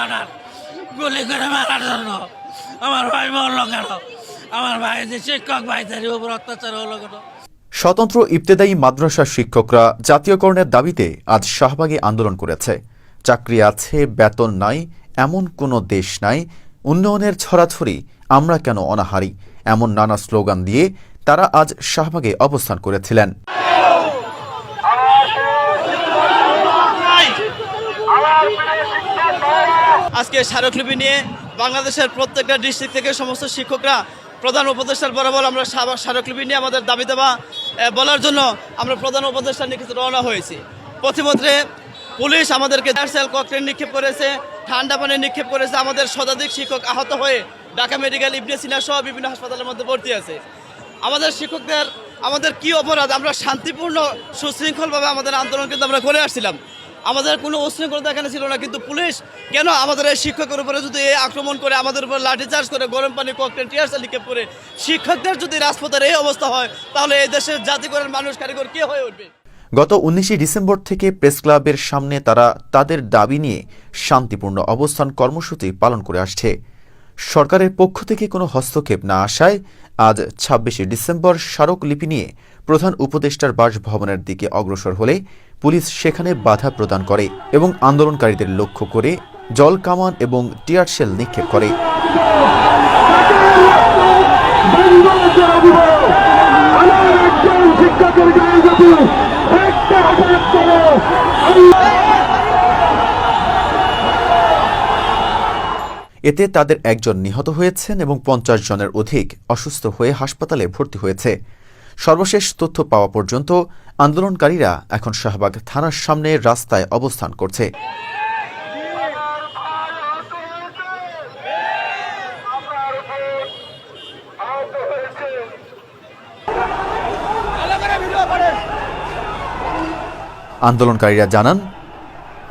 Order গুলি করে মারার জন্য। আমার ভাই মরল কেন? আমার ভাই শিক্ষক ভাইদের উপর অত্যাচার হলো কেন? স্বতন্ত্র ইবতেদায়ী মাদ্রাসার শিক্ষকরা জাতীয়করণের দাবিতে আজ শাহবাগে আন্দোলন করেছে। চাকরি আছে, বেতন নাই, এমন কোনো দেশ নাই। উন্নয়নের ছড়াছড়ি, আমরা কেন অনাহারি? এমন নানা স্লোগান দিয়ে তারা আজ শাহবাগে অবস্থান করেছিলেন। আজকে স্মারকলিপি নিয়ে বাংলাদেশের প্রত্যেকটা ডিস্ট্রিক্ট থেকে সমস্ত শিক্ষকরা, প্রধান উপদেষ্টার বরাবর আমরা স্মারকলিপি নিয়ে আমাদের দাবি দেওয়া বলার জন্য আমরা প্রধান উপদেষ্টার নিকটে রওনা হয়েছি। পথিমধ্যে পুলিশ আমাদেরকে সেল ককটেল নিক্ষেপ করেছে, ঠান্ডা পানি নিক্ষেপ করেছে, আমাদের শতাধিক শিক্ষক আহত হয়ে ঢাকা মেডিকেল, ইবনে সিনা সহ বিভিন্ন হাসপাতালের মধ্যে ভর্তি আছে আমাদের শিক্ষকদের, আমাদের কি অপরাধ? আমরা শান্তিপূর্ণ, সুশৃঙ্খলভাবে আমাদের আন্দোলন কিন্তু আমরা করে আসছিলাম। আমাদের কোনো উশৃঙ্খলতা এখানে ছিল না, কিন্তু পুলিশ কেন আমাদের এই শিক্ষকের উপরে যদি এই আক্রমণ করে আমাদের উপর লাঠিচার্জ করে গরম পানি ককটেল টিয়ারসা নিক্ষেপ করে শিক্ষকদের যদি রাজপথের এই অবস্থা হয়, তাহলে এই দেশের জাতিগরের মানুষ কারিগর কে হয়ে উঠবে? গত উনিশে ডিসেম্বর থেকে প্রেস ক্লাবের সামনে তারা তাদের দাবি নিয়ে শান্তিপূর্ণ অবস্থান কর্মসূচি পালন করে আসছে। সরকারের পক্ষ থেকে কোনো হস্তক্ষেপ না আসায় আজ ছাব্বিশে ডিসেম্বর স্মারকলিপি নিয়ে প্রধান উপদেষ্টার বাসভবনের দিকে অগ্রসর হলে পুলিশ সেখানে বাধা প্রদান করে এবং আন্দোলনকারীদের লক্ষ্য করে জল কামান এবং টিয়ারশেল নিক্ষেপ করে। এতে তাদের একজন নিহত হয়েছেন এবং পঞ্চাশ জনের অধিক অসুস্থ হয়ে হাসপাতালে ভর্তি হয়েছে। সর্বশেষ তথ্য পাওয়া পর্যন্ত আন্দোলনকারীরা এখন শাহবাগ থানার সামনে রাস্তায় অবস্থান করছে। আন্দোলনকারীরা জানান,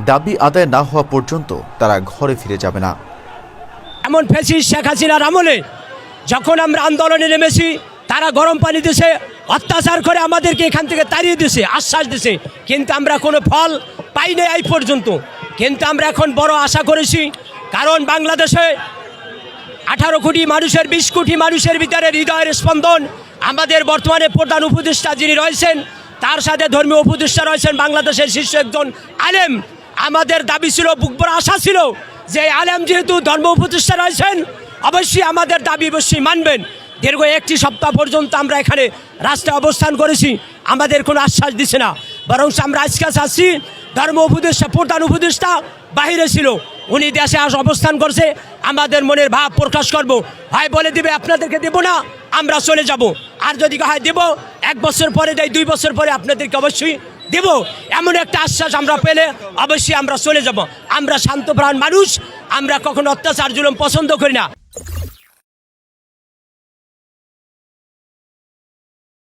দাবি আদায় না হওয়া পর্যন্ত তারা ঘরে ফিরে যাবে না। এমন ফেসিস শেখ হাসিনার আমলে যখন আমরা আন্দোলনে নেমেছি, তারা গরম পানি দিছে অত্যাচার করে আমাদেরকে এখান থেকে তাড়িয়ে দিছে আশ্বাস দিছে কিন্তু আমরা কোনো ফল পাই নাই এই পর্যন্ত। কিন্তু আমরা এখন বড় আশা করেছি, কারণ বাংলাদেশে আঠারো কোটি মানুষের, বিশ কোটি মানুষের ভিতরে হৃদয়ের স্পন্দন আমাদের বর্তমানে প্রধান উপদেষ্টা যিনি রয়েছেন, তার সাথে ধর্মীয় উপদেষ্টা রয়েছেন বাংলাদেশের শীর্ষ একজন আলেম। আমাদের দাবি ছিল বুকবর আশা ছিল যে আলেম যেহেতু ধর্ম উপদেষ্টা রয়েছেন, অবশ্যই আমাদের দাবি অবশ্যই মানবেন। দীর্ঘ একটি সপ্তাহ পর্যন্ত আমরা এখানে রাস্তায় অবস্থান করেছি। আমাদের কোনো আশ্বাস দিছে না। বরং আমরা আজকে আসছি ধর্ম উপদেষ্টা, প্রধান উপদেষ্টা বাহিরে ছিল। উনি দেশে আস অবস্থান করছে। আমাদের মনের ভাব প্রকাশ করব। হয় বলে দিবে, আপনাদেরকে দেব না, আমরা চলে যাব। আর যদি হয় দেব, এক বছর পরে দেয়, দুই বছর পরে আপনাদেরকে অবশ্যই দেব। এমন একটা আশ্বাস আমরা পেলে অবশ্যই আমরা চলে যাব। আমরা শান্তপ্রাণ মানুষ, আমরা কখনো অত্যাচার, জুলুম পছন্দ করি না।